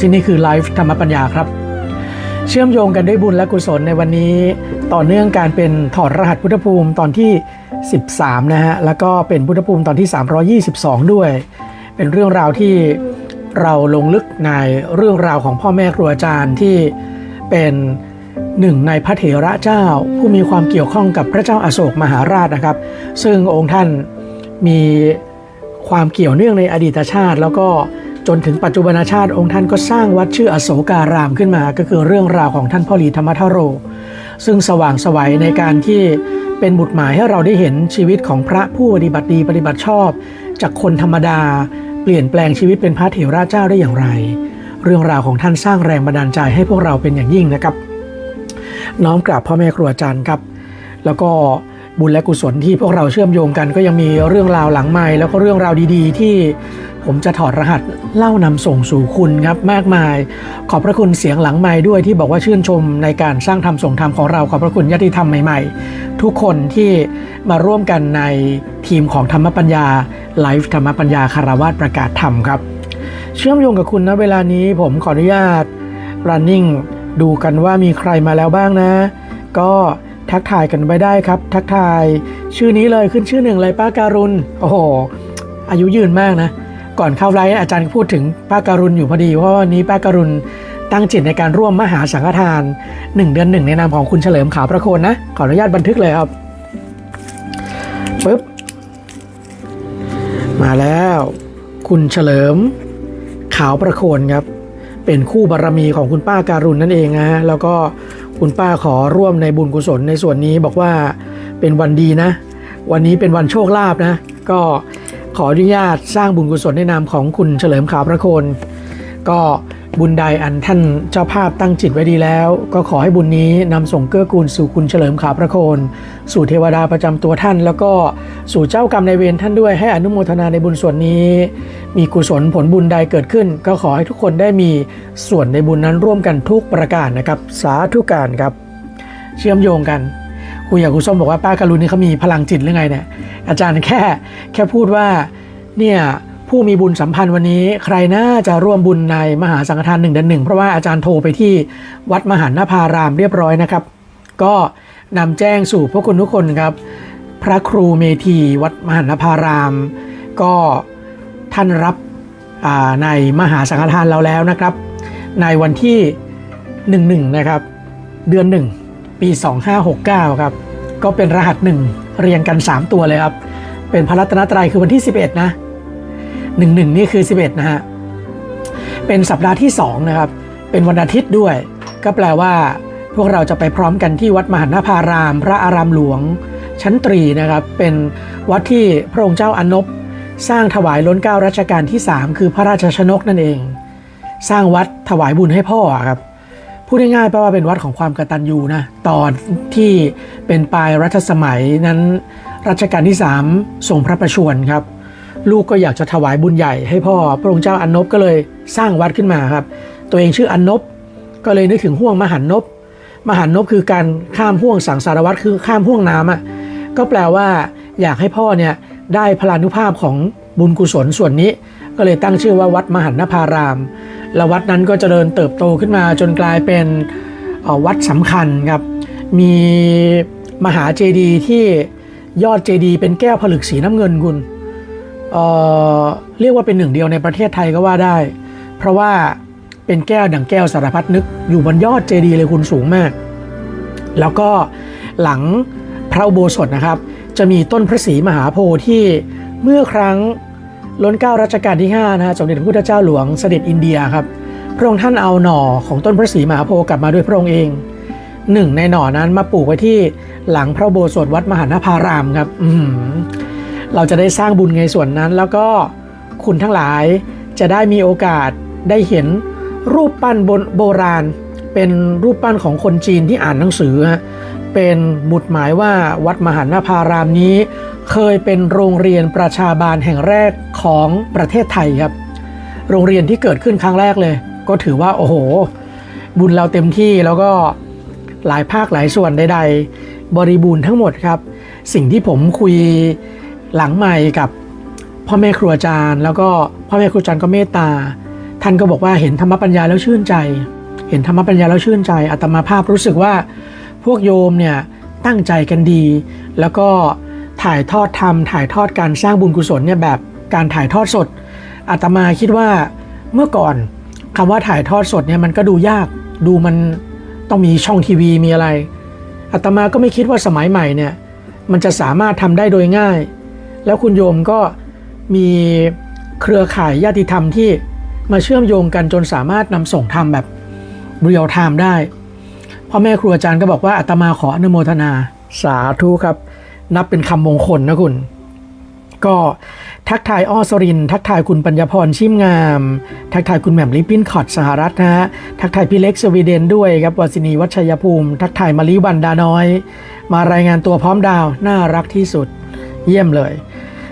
ที่นี่คือไลฟ์ธรรมปัญญาครับ เชื่อมโยงกันด้วยบุญและกุศลในวันนี้ ต่อเนื่องการเป็นถอดรหัสพุทธภูมิตอนที่ 13 นะฮะ แล้วก็เป็นพุทธภูมิตอนที่ 322 ด้วย เป็นเรื่องราวที่เราลงลึกในเรื่องราวของพ่อแม่ครูอาจารย์ที่เป็นหนึ่งในพระเถระเจ้าผู้มีความเกี่ยวข้องกับพระเจ้าอาโศกมหาราชนะครับ ซึ่งองค์ท่านมีความเกี่ยวเนื่องในอดีตชาติ แล้วก็ จนถึงปัจจุบันชาติองค์ท่านก็สร้างวัดชื่ออโศการามขึ้นมา ก็คือเรื่องราวของท่านพ่อหลีธรรมทโร ซึ่งสว่างสวัยในการที่เป็นบุตรหมายให้เราได้เห็นชีวิตของพระผู้ปฏิบัติดีปฏิบัติชอบ จากคนธรรมดา เปลี่ยนแปลงชีวิตเป็นพระเถระเจ้าได้อย่างไร เรื่องราวของท่านสร้างแรงบันดาลใจให้พวกเราเป็นอย่างยิ่งนะครับ น้อมกราบพ่อแม่ครูอาจารย์ครับ แล้วก็บุญและกุศลที่พวกเราเชื่อมโยงกันก็ยังมีเรื่องราวหลังไม้แล้วก็เรื่องราวดี ๆ ที่ ผมจะถอดรหัสเล่านำส่งสู่คุณครับมากมาย ขอบพระคุณเสียงหลังไม้ด้วยที่บอกว่าชื่นชมในการสร้างธรรมส่งธรรมของเราขอบพระคุณญาติธรรมใหม่ๆ ทุกคนที่มาร่วมกันในทีมของธรรมปัญญาไลฟ์ธรรมปัญญาคารวาสประกาศธรรมครับ เชื่อมโยงกับคุณนะเวลานี้ผมขออนุญาต running ดูกันว่ามีใครมาแล้วบ้างนะ ก็ทักทายกันไปได้ครับ ทักทาย ชื่อนี้เลยขึ้นชื่อหนึ่งเลยป้าการุณโอ้โหอายุยืนมากนะ ก่อนเข้าไลฟ์อาจารย์พูดถึงป้าการุณอยู่พอดี เพราะว่าวันนี้ป้าการุณตั้งจิตในการร่วมมหาสังฆทาน 1 เดือนหนึ่งในนามของคุณเฉลิมขาวประโคนนะ ขออนุญาตบันทึกเลยครับปึ๊บมาแล้ว คุณเฉลิมขาวประโคนครับ เป็นคู่บารรมีของคุณป้าการุณนั่นเองนะฮะแล้วก็คุณป้าขอร่วมในบุญกุศลในส่วนนี้บอกว่าเป็นวันดีนะ วันนี้เป็นวันโชคลาภนะ ก็ ขออนุญาตสร้างบุญกุศลในนามของคุณเฉลิมขาวประโคน ก็บุญใดอันท่านเจ้าภาพตั้งจิตไว้ดีแล้ว ก็ขอให้บุญนี้นำส่งเกื้อกูลสู่คุณเฉลิมขาวประโคน สู่เทวดาประจำตัวท่าน แล้วก็สู่เจ้ากรรมในเวรท่านด้วยให้อนุโมทนาในบุญส่วนนี้ มีกุศลผลบุญใดเกิดขึ้น ก็ขอให้ทุกคนได้มีส่วนในบุญนั้นร่วมกันทุกประการนะครับ สาธุการครับ เชื่อมโยงกัน คุยกับคุณส้มบอกว่าป้าการุณนี่เขามีพลังจิตหรือไงเนี่ยอาจารย์แค่แค่พูดว่าเนี่ยผู้มีบุญสัมพันธ์วันนี้ใครน่าจะร่วมบุญในมหาสังฆทานหนึ่งเดือนหนึ่งเพราะว่าอาจารย์โทรไปที่วัดมหานภารามเรียบร้อยนะครับ ก็นำแจ้งสู่พวกคุณทุกคนครับ พระครูเมธีวัดมหานภาราม ก็ท่านรับในมหาสังฆทานเราแล้วนะครับ ในวันที่ 11 นะครับ เดือน1 ปี 2569 ครับ ก็เป็นรหัส 1 เรียงกัน 3 ตัวเลยครับ เป็นพระรัตนตรัยคือวันที่ 11 นะ 11 นี่คือ 11 นะฮะ เป็นสัปดาห์ที่ 2 นะครับ เป็นวันอาทิตย์ด้วย ก็แปลว่า พวกเราจะไปพร้อมกันที่วัดมหานภาราม พระอารามหลวง ชั้นตรีนะครับ เป็นวัดที่พระองค์เจ้าอนบสร้างถวายล้นเก้ารัชกาลที่ 3 คือพระราชชนกนั่นเอง สร้างวัดถวายบุญให้พ่อครับ พูดง่ายๆแปลว่าเป็นวัดของความกตัญญูนะตอนที่เป็นปลายรัชสมัยนั้นรัชกาลที่3ทรงพระประชวรครับ ลูกก็อยากจะถวายบุญใหญ่ให้พ่อพระองค์เจ้าอนนบก็เลยสร้างวัดขึ้นมาครับ ตัวเองชื่ออนนบก็เลยนึกถึงห่วงมหันนบมหันนบคือการข้ามห่วงสังสารวัตรคือข้ามห่วงน้ำอะก็แปลว่าอยากให้พ่อเนี่ยได้พลานุภาพของบุญกุศลส่วนนี้ ก็เลยตั้งชื่อว่าวัดมหันนภาราม และวัดนั้นก็เจริญเติบโตขึ้นมาจนกลายเป็นวัดสำคัญครับ มีมหาเจดีย์ที่ยอดเจดีย์เป็นแก้วผลึกสีน้ำเงินคุณเเรียกว่าเป็นหนึ่งเดียวในประเทศไทยก็ว่าได้ เพราะว่าเป็นแก้วดังแก้วสารพัดนึก อยู่บนยอดเจดีย์เลยคุณสูงมาก แล้วก็หลังพระอุโบสถนะครับ จะมีต้นพระศรีมหาโพธิ์ที่เมื่อครั้ง ล้นเก้ารัชกาลที่5นะฮะสมเด็จพระพุทธเจ้าหลวงเสด็จอินเดียครับพระองค์ท่านเอาหน่อของต้นพระศรีมหาโพธิ์กลับมาด้วยพระองค์เองหนึ่งในหน่อนั้นมาปลูกไว้ที่หลังพระโบสถวัดมหานภารามครับอืเราจะได้สร้างบุญในส่วนนั้น แล้วก็คุณทั้งหลายจะได้มีโอกาสได้เห็นรูปปั้นโบโบราณ เป็นรูปปั้นของคนจีนที่อ่านหนังสือฮะเป็นบุตรหมายว่าวัดมหานภารามนี้ เคยเป็นโรงเรียนประชาบาลแห่งแรกของประเทศไทยครับ โรงเรียนที่เกิดขึ้นครั้งแรกเลย ก็ถือว่าโอ้โห บุญเราเต็มที่แล้วก็หลายภาคหลายส่วนใด ๆ บริบูรณ์ทั้งหมดครับ สิ่งที่ผมคุยหลังใหม่กับพ่อแม่ครูอาจารย์ แล้วก็พ่อแม่ครูอาจารย์ก็เมตตา ท่านก็บอกว่าเห็นธรรมปัญญาแล้วชื่นใจ เห็นธรรมปัญญาแล้วชื่นใจอาตมาภาพรู้สึกว่าพวกโยมเนี่ยตั้งใจกันดี แล้วก็ ถ่ายทอดธรรมถ่ายทอดการสร้างบุญกุศลเนี่ยแบบการถ่ายทอดสดอาตมาคิดว่าเมื่อก่อนคำว่าถ่ายทอดสดเนี่ยมันก็ดูยากดูมันต้องมีช่องทีวีมีอะไรอาตมาก็ไม่คิดว่าสมัยใหม่เนี่ยมันจะสามารถทำได้โดยง่าย แล้วคุณโยมก็มีเครือข่ายญาติธรรมที่มาเชื่อมโยงกันจนสามารถนำส่งธรรมแบบเรียลไทม์ได้พ่อแม่ครูอาจารย์ก็บอกว่าอาตมาขออนุโมทนา สาธุครับ นับเป็นคำมงคลนะคุณ ก็ทักทายอ้อสริน ทักทายคุณปัญญพรชิมงาม ทักทายคุณแหม่มลิปปินคอดสหรัฐนะฮะ ทักทายพี่เล็กสวีเดนด้วยครับวสินีวัชยภูมิ ทักทายมาลิวันดาน้อย มารายงานตัวพร้อมดาว น่ารักที่สุด เยี่ยมเลย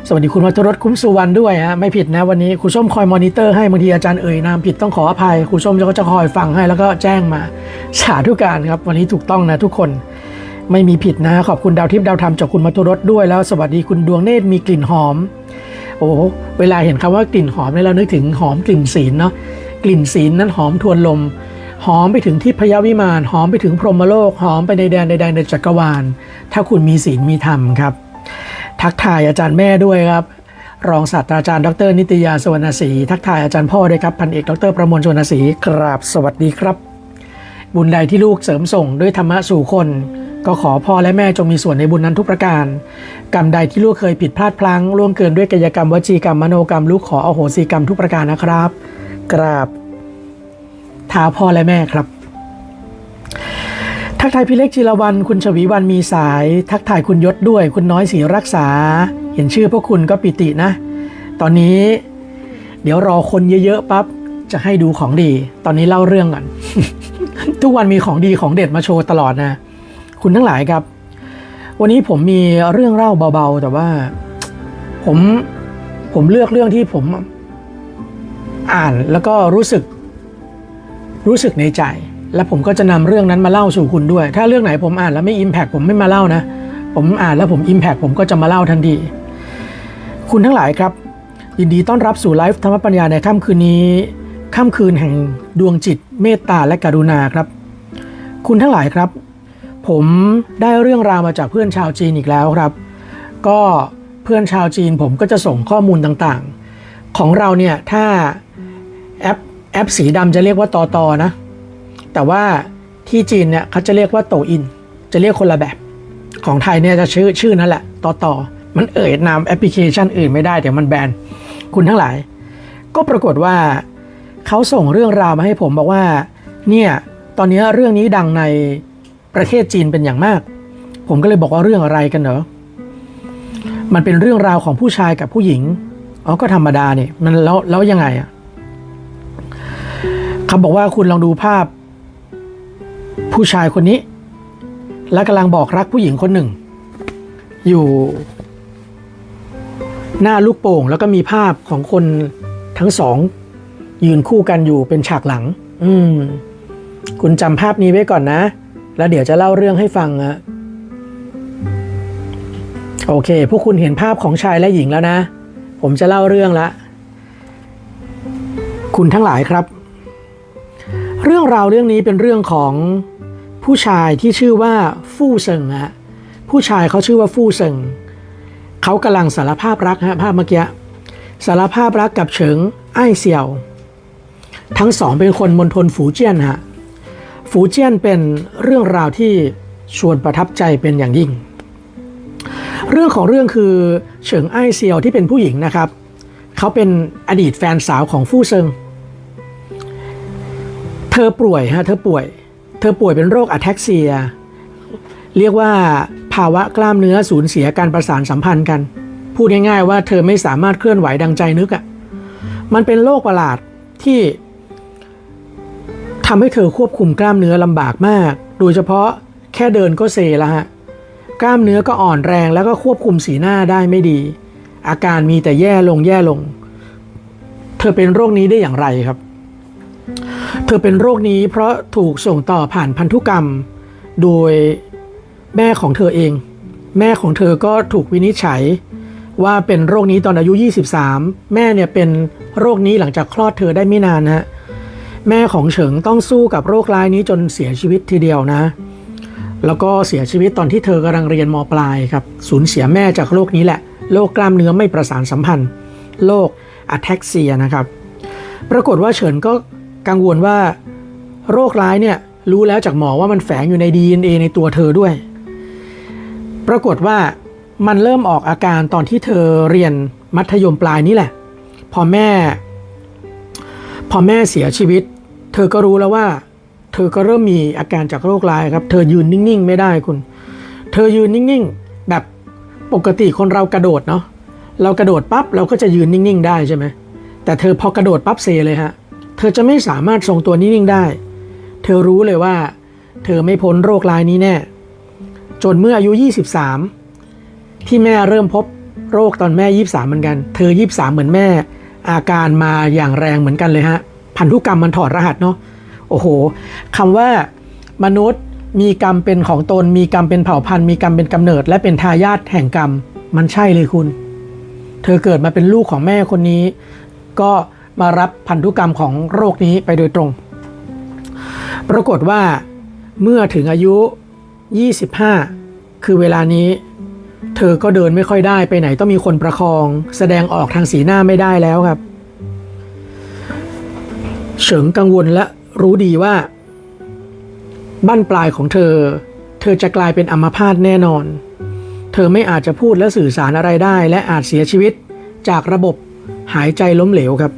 สวัสดีคุณวัชรสคุ้มสุวรรณด้วยฮะ ไม่ผิดนะวันนี้ครูส้มคอยมอนิเตอร์ให้บางทีอาจารย์เอ่ยนามผิดต้องขออภัยครูส้มก็จะคอยฟังให้แล้วก็แจ้งมา สาธุการครับวันนี้ถูกต้องนะทุกคน ไม่มีผิดนะ ขอบคุณดาวทิพย์ดาวธรรมจากคุณมัทุรสด้วยแล้ว สวัสดีคุณดวงเนตรมีกลิ่นหอม โอ้เวลาเห็นคำว่ากลิ่นหอมเนี่ยเรานึกถึงหอมกลิ่นศีลเนาะกลิ่นศีลนั้นหอมทวนลม หอมไปถึงทิพยวิมานหอมไปถึงพรหมโลกหอมไปในแดนใดๆในจักรวาล ถ้าคุณมีศีลมีธรรมครับ ทักทายอาจารย์แม่ด้วยครับรองศาสตราจารย์ดร นิตยาสวรรณศรีทักทายอาจารย์พ่อด้วยครับพันเอกดรประมวลสวรรณศรีกราบสวัสดีครับ บุญใดที่ลูกเสริมส่งด้วยธรรมะสู่คน ก็ขอพ่อและแม่จงมีส่วนในบุญนั้นทุกประการ กรรมใดที่ลูกเคยผิดพลาดพลั้งล่วงเกินด้วยกายกรรมวจีกรรมมโนกรรมลูกขออโหสิกรรมทุกประการนะครับ กราบท้าพ่อและแม่ครับ ทักทายพี่เล็กจิรวันคุณชวีวันมีสาย ทักทายคุณยศด้วย คุณน้อยศรีรักษา เห็นชื่อพวกคุณก็ปิตินะ ตอนนี้ เดี๋ยวรอคนเยอะๆปั๊บจะให้ดูของดี ตอนนี้เล่าเรื่องก่อน ทุกวันมีของดีของเด็ดมาโชว์ตลอดนะ คุณทั้งหลายครับ วันนี้ผมมีเรื่องเล่าเบาๆ แต่ว่าผมผมเลือกเรื่องที่ผมอ่านแล้วก็รู้สึก รู้สึกในใจ และผมก็จะนำเรื่องนั้นมาเล่าสู่คุณด้วย ถ้าเรื่องไหนผมอ่านแล้วไม่อิมแพกผมไม่มาเล่านะ ผมอ่านแล้วผมอิมแพกผมก็จะมาเล่าทันทีคุณทั้งหลายครับ ยินดีต้อนรับสู่ไลฟ์ธรรมปัญญาในค่ำคืนนี้ค่ำคืนแห่งดวงจิตเมตตาและกรุณาครับ คุณทั้งหลายครับ ผมได้เรื่องราวมาจากเพื่อนชาวจีนอีกแล้วครับ ก็เพื่อนชาวจีนผมก็จะส่งข้อมูลต่างๆ ของเราเนี่ยถ้าแอปแอปสีดำจะเรียกว่าตอตอนะ แต่ว่าที่จีนเนี่ยเขาจะเรียกว่าโตอิน จะเรียกคนละแบบของไทยเนี่ยจะชื่อชื่อนั่นแหละตอตอมันเอ่ยนามแอปพลิเคชันอื่นไม่ได้เดี๋ยวมันแบนคุณทั้งหลาย ก็ปรากฏว่าเขาส่งเรื่องราวมาให้ผมบอกว่าเนี่ยตอนนี้เรื่องนี้ดังใน ประเทศจีนเป็นอย่างมาก ผมก็เลยบอกว่าเรื่องอะไรกันเหรอมันเป็นเรื่องราวของผู้ชายกับผู้หญิงอ๋อก็ธรรมดาเนี่ยมันแล้วแล้วยังไงอะเขาบอกว่าคุณลองดูภาพ ผู้ชายคนนี้ และกำลังบอกรักผู้หญิงคนหนึ่ง อยู่ หน้าลูกโป่ง แล้วก็มีภาพของคนทั้งสอง ยืนคู่กันอยู่เป็นฉากหลัง อืม คุณจำภาพนี้ไว้ก่อนนะ แล้วเดี๋ยวจะเล่าเรื่องให้ฟังอะโอเค พวกคุณเห็นภาพของชายและหญิงแล้วนะ ผมจะเล่าเรื่องละ คุณทั้งหลายครับ เรื่องราวเรื่องนี้เป็นเรื่องของผู้ชายที่ชื่อว่าฟู่เซิงฮะ ผู้ชายเขาชื่อว่าฟู่เซิง เขากำลังสารภาพรักฮะภาพเมื่อกี้ สารภาพรักกับเฉิงไอ้เสี่ยว ทั้งสองเป็นคนมณฑลฝูเจี้ยนฮะ ฝูเจี้ยนเป็นเรื่องราวที่ชวนประทับใจเป็นอย่างยิ่ง เรื่องของเรื่องคือเฉิงไอเซียวที่เป็นผู้หญิงนะครับ เขาเป็นอดีตแฟนสาวของฟู่เซิง เธอป่วยฮะเธอป่วย เธอป่วยเป็นโรคอะแท็กเซีย เรียกว่าภาวะกล้ามเนื้อสูญเสียการประสานสัมพันธ์กัน พูดง่ายๆว่าเธอไม่สามารถเคลื่อนไหวดังใจนึกอะ่ะ มันเป็นโรคประหลาดที่ ทำให้เธอควบคุมกล้ามเนื้อลำบากมาก โดยเฉพาะแค่เดินก็เซแล้วฮะ กล้ามเนื้อก็อ่อนแรงแล้วก็ควบคุมสีหน้าได้ไม่ดี อาการมีแต่แย่ลงแย่ลง เธอเป็นโรคนี้ได้อย่างไรครับ เธอเป็นโรคนี้เพราะถูกส่งต่อผ่านพันธุกรรม โดยแม่ของเธอเอง แม่ของเธอก็ถูกวินิจฉัยว่าเป็นโรคนี้ตอนอายุ 23 แม่เนี่ยเป็นโรคนี้หลังจากคลอดเธอได้ไม่นานนะฮะ แม่ของเฉิงต้องสู้กับโรคร้ายนี้จนเสียชีวิตทีเดียวนะ แล้วก็เสียชีวิตตอนที่เธอกำลังเรียนมปลายครับ สูญเสียแม่จากโรคนี้แหละ โรคกล้ามเนื้อไม่ประสานสัมพันธ์ โรคอะแท็กเซียนะครับ ปรากฏว่าเฉินก็กังวลว่าโรคร้ายเนี่ยรู้แล้วจากหมอว่ามันแฝงอยู่ใน DNA ในตัวเธอด้วย ปรากฏว่ามันเริ่มออกอาการตอนที่เธอเรียนมัธยมปลายนี่แหละ พอแม่ พอแม่เสียชีวิต เธอก็รู้แล้วว่า เธอก็เริ่มมีอาการจากโรคร้ายครับ เธอยืนนิ่งๆ ไม่ได้คุณ เธอยืนนิ่งๆ แบบปกติคนเรากระโดดเนาะเรากระโดดปั๊บเราก็จะยืนนิ่งๆ ได้ใช่ไหมแต่เธอพอกระโดดปั๊บเซเลยฮะเธอจะไม่สามารถทรงตัวนิ่งๆได้ เธอรู้เลยว่า เธอไม่พ้นโรคร้ายนี้แน่ จนเมื่ออายุ 23 ที่แม่เริ่มพบโรคตอนแม่ 23 เหมือนกัน เธอ 23 เหมือนแม่ อาการมาอย่างแรงเหมือนกันเลยฮะ พันธุกรรมมันถอดรหัสเนาะโอ้โหคำว่ามนุษย์มีกรรมเป็นของตน มีกรรมเป็นเผ่าพันธุ์มีกรรมเป็นกำเนิด และเป็นทายาทแห่งกรรม มันใช่เลยคุณ เธอเกิดมาเป็นลูกของแม่คนนี้ ก็มารับพันธุกรรมของโรคนี้ไปโดยตรง ปรากฏว่าเมื่อถึงอายุ 25 คือเวลานี้ เธอก็เดินไม่ค่อยได้ไปไหนต้องมีคนประคอง แสดงออกทางสีหน้าไม่ได้แล้วครับ เฉิงกังวลและรู้ดีว่า บั้นปลายของเธอ เธอจะกลายเป็นอัมพาตแน่นอน เธอไม่อาจจะพูดและสื่อสารอะไรได้ และอาจเสียชีวิตจากระบบหายใจล้มเหลวครับ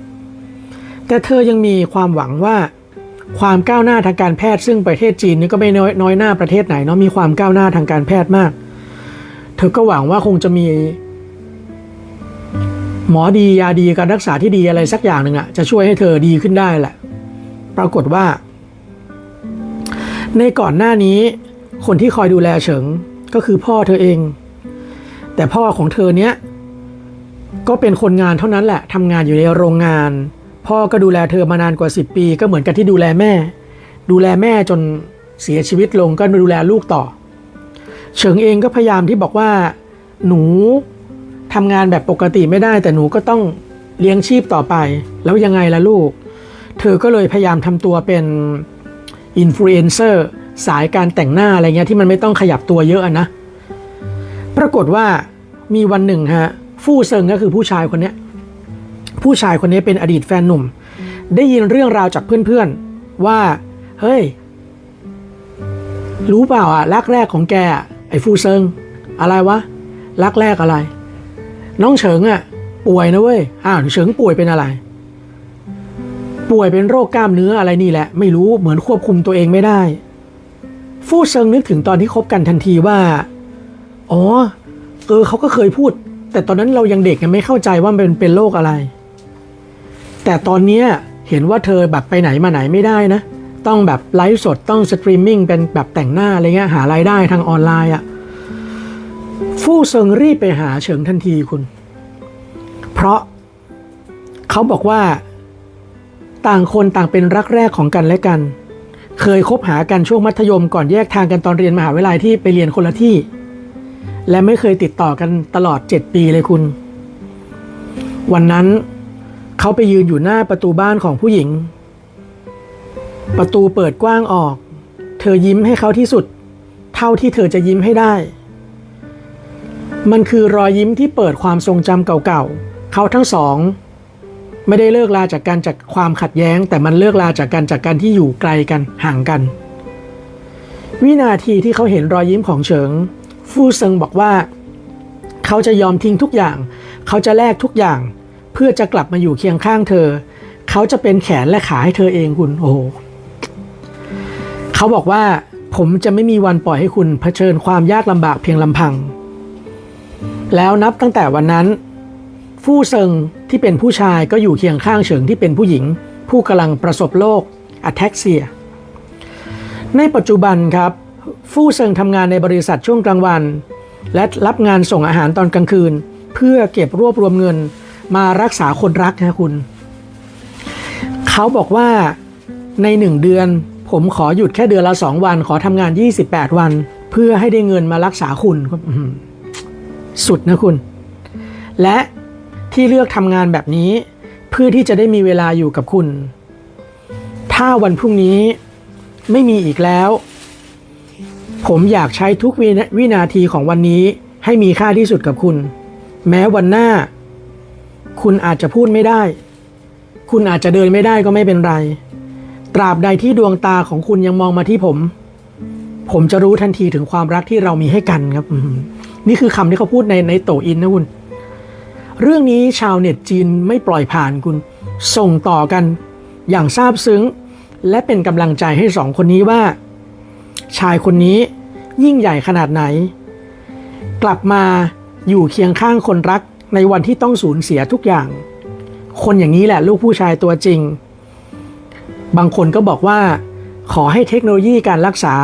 แต่เธอยังมีความหวังว่าความก้าวหน้าทางการแพทย์ซึ่งประเทศจีนนี่ก็ไม่น้อยน้อยหน้าประเทศไหนเนาะมีความก้าวหน้าทางการแพทย์มาก เธอก็หวังว่าคงจะมี หมอดียาดีการรักษาที่ดีอะไรสักอย่างหนึ่งอะจะช่วยให้เธอดีขึ้นได้แหละ ปรากฏว่า ในก่อนหน้านี้ คนที่คอยดูแลเฉิงก็คือพ่อเธอเอง แต่พ่อของเธอเนี้ยก็เป็นคนงานเท่านั้นแหละทำงานอยู่ในโรงงาน พ่อก็ดูแลเธอมานานกว่า 10 ปี ก็เหมือนกับที่ดูแลแม่ ดูแลแม่จนเสียชีวิตลงก็ดูแลลูกต่อ เฉิงเองก็พยายามที่บอกว่า หนู ทำงานแบบปกติไม่ได้แต่หนูก็ต้องเลี้ยงชีพต่อไป แล้วยังไงล่ะลูก เธอก็เลยพยายามทำตัวเป็นอินฟลูเอนเซอร์สายการแต่งหน้าอะไรเงี้ยที่มันไม่ต้องขยับตัวเยอะนะ ปรากฏว่ามีวันหนึ่งฮะ ฟู่เซิงก็คือผู้ชายคนนี้ผู้ชายคนนี้เป็นอดีตแฟนหนุ่ม ได้ยินเรื่องราวจากเพื่อนๆว่า เฮ้ย รู้เปล่าอะรักแรกของแกไอ้ฟู่เซิง อะไรวะรักแรกอะไร น้องเฉิงอะป่วยนะเว้ยอ้าวเฉิงป่วยเป็นอะไร ป่วยเป็นโรคกล้ามเนื้ออะไรนี่แหละ ไม่รู้เหมือนควบคุมตัวเองไม่ได้ ฟู่เซิงนึกถึงตอนที่คบกันทันทีว่า อ๋อ เออเขาก็เคยพูด แต่ตอนนั้นเรายังเด็กยังไม่เข้าใจว่ามันเป็นเป็นโรคอะไร แต่ตอนเนี้ยเห็นว่าเธอแบบไปไหนมาไหนไม่ได้นะ ต้องแบบไลฟ์สดต้องสตรีมมิ่งเป็นแบบแต่งหน้าอะไรเงี้ยหารายได้ทางออนไลน์อะ่ะ ฟู่เซิงรีบไปหาเฉิงทันทีคุณ เพราะเขาบอกว่าต่างคนต่างเป็นรักแรกของกันและกัน เคยคบหากันช่วงมัธยมก่อนแยกทางกันตอนเรียนมหาวิทยาลัยที่ไปเรียนคนละที่ และไม่เคยติดต่อกันตลอด 7 ปีเลยคุณ วันนั้นเขาไปยืนอยู่หน้าประตูบ้านของผู้หญิง ประตูเปิดกว้างออก เธอยิ้มให้เขาที่สุด เท่าที่เธอจะยิ้มให้ได้ มันคือรอยยิ้มที่เปิดความทรงจำเก่าๆ เขาทั้งสอง ไม่ได้เลิกลาจากการจากความขัดแย้ง แต่มันเลิกลาจากการจากการที่อยู่ไกลกันห่างกัน วินาทีที่เขาเห็นรอยยิ้มของเฉิง ฟู่เซิงบอกว่า เขาจะยอมทิ้งทุกอย่าง เขาจะแลกทุกอย่าง เพื่อจะกลับมาอยู่เคียงข้างเธอ เขาจะเป็นแขนและขาให้เธอเองคุณโอ้โหเขาบอกว่าผมจะไม่มีวันปล่อยให้คุณเผชิญความยากลำบากเพียงลำพัง แล้วนับตั้งแต่วันนั้น ฟู่เซิงที่เป็นผู้ชายก็อยู่เคียงข้างเฉิงที่เป็นผู้หญิง ผู้กำลังประสบโรคอะแท็กเซีย ในปัจจุบันครับ ฟู่เซิงทำงานในบริษัทช่วงกลางวัน และรับงานส่งอาหารตอนกลางคืน เพื่อเก็บรวบรวมเงินมารักษาคนรักนะคุณ เขาบอกว่าในหนึ่งเดือน ผมขอหยุดแค่เดือนละสองวัน ขอทำงาน 28 วัน เพื่อให้ได้เงินมารักษาคุณ สุดนะคุณ และที่เลือกทำงานแบบนี้ เพื่อที่จะได้มีเวลาอยู่กับคุณ ถ้าวันพรุ่งนี้ไม่มีอีกแล้ว ผมอยากใช้ทุกววินาทีของวันนี้ให้มีค่าที่สุดกับคุณ แม้วันหน้า คุณอาจจะพูดไม่ได้ คุณอาจจะเดินไม่ได้ก็ไม่เป็นไร ตราบใดที่ดวงตาของคุณยังมองมาที่ผม ผมจะรู้ทันทีถึงความรักที่เรามีให้กันครับนี่คือคำที่เขาพูดในในโตอินนะคุณ เรื่องนี้ชาวเน็ตจีนไม่ปล่อยผ่านคุณ ส่งต่อกันอย่างซาบซึ้ง และเป็นกำลังใจให้สองคนนี้ว่า ชายคนนี้ยิ่งใหญ่ขนาดไหน กลับมาอยู่เคียงข้างคนรักในวันที่ต้องสูญเสียทุกอย่าง คนอย่างนี้แหละลูกผู้ชายตัวจริง บางคนก็บอกว่า ขอให้เทคโนโลยีการรักษา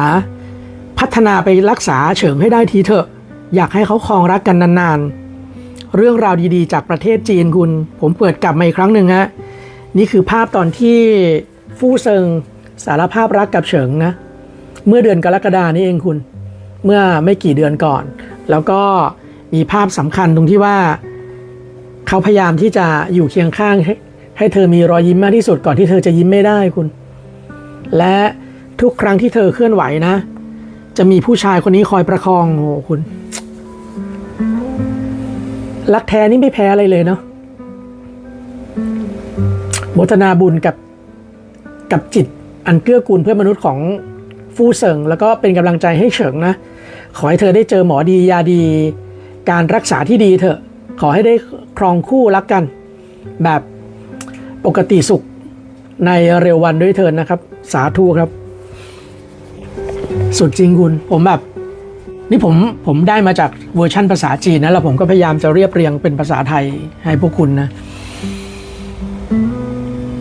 พัฒนาไปรักษาเฉิงให้ได้ทีเถอะ อยากให้เขาครองรักกันนานๆ เรื่องราวดีๆ จากประเทศจีนคุณ ผมเปิดกลับมาอีกครั้งหนึ่งฮะนี่คือภาพตอนที่ฟู่เซิงสารภาพรักกับเฉิงนะ เมื่อเดือนกรกฎานี่เองคุณ เมื่อไม่กี่เดือนก่อน แล้วก็มีภาพสำคัญตรงที่ว่า เขาพยายามที่จะอยู่เคียงข้างให้ให้เธอมีรอยยิ้มมากที่สุดก่อนที่เธอจะยิ้มไม่ได้คุณ และทุกครั้งที่เธอเคลื่อนไหวนะ จะมีผู้ชายคนนี้คอยประคองโอ้คุณ รักแท้นี่ไม่แพ้อะไรเลยเนาะโมทนาบุญกับกับจิตอันเกื้อกูลเพื่อมนุษย์ของฟู่เซิงแล้วก็เป็นกำลังใจให้เฉิงนะ ขอให้เธอได้เจอหมอดียาดี การรักษาที่ดีเถอะ ขอให้ได้ครองคู่รักกัน แบบปกติสุขในเร็ววันด้วยเถินนะครับ สาธุครับ สุดจริงคุณ ผมแบบ นี่ผมผมได้มาจากเวอร์ชั่นภาษาจีนนะ แล้วผมก็พยายามจะเรียบเรียงเป็นภาษาไทยให้พวกคุณนะ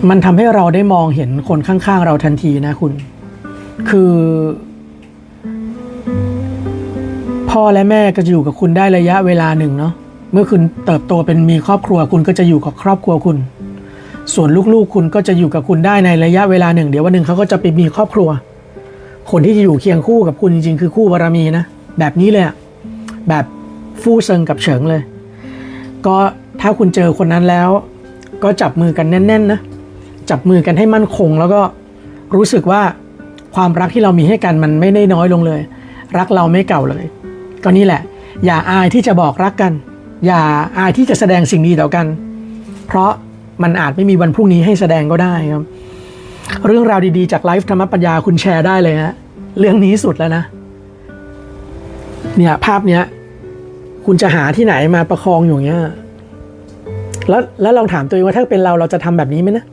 มันทำให้เราได้มองเห็นคนข้างๆ เราทันทีนะคุณ คือ พ่อและแม่ก็จะอยู่กับคุณได้ระยะเวลาหนึ่งเนาะเมื่อคุณเติบโตเป็นมีครอบครัวคุณก็จะอยู่กับครอบครัวคุณ ส่วนลูกๆ คุณก็จะอยู่กับคุณได้ในระยะเวลาหนึ่ง เดี๋ยววันหนึ่งเขาก็จะไปมีครอบครัว คนที่จะอยู่เคียงคู่กับคุณจริงๆคือคู่บารมีนะ แบบนี้เลยอะแบบฟู่เซิงกับเฉิงเลย ก็ถ้าคุณเจอคนนั้นแล้ว ก็จับมือกันแน่น ๆ นะ จับมือกันให้มั่นคง แล้วก็รู้สึกว่าความรักที่เรามีให้กันมันไม่ได้น้อยลงเลย รักเราไม่เก่าเลย ก็นี่แหละ อย่าอายที่จะบอกรักกัน อย่าอายที่จะแสดงสิ่งดีต่อกัน เพราะมันอาจไม่มีวันพรุ่งนี้ให้แสดงก็ได้ครับ เรื่องราวดีๆ จากไลฟ์ธรรมปัญญาคุณแชร์ได้เลยฮะเรื่องนี้สุดแล้วนะ เนี่ยภาพเนี้ย คุณจะหาที่ไหนมาประคองอยู่เงี้ย แล้วแล้วลองถามตัวเองว่าถ้าเป็นเราเราจะทำแบบนี้ไหมนะ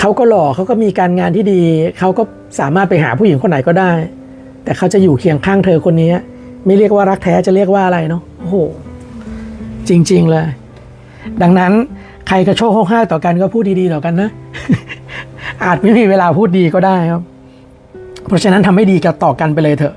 เขาก็หล่อเขาก็มีการงานที่ดีเขาก็สามารถไปหาผู้หญิงคนไหนก็ได้ แต่เขาจะอยู่เคียงข้างเธอคนนี้ ไม่เรียกว่ารักแท้จะเรียกว่าอะไรเนาะโอ้โห จริง ๆ เลย ดังนั้นใครกระโชกห้องห้าต่อกันก็พูดดีๆต่อกันนะ อาจไม่มีเวลาพูดดีก็ได้ครับ เพราะฉะนั้นทำให้ดีกับต่อกันไปเลยเถอะ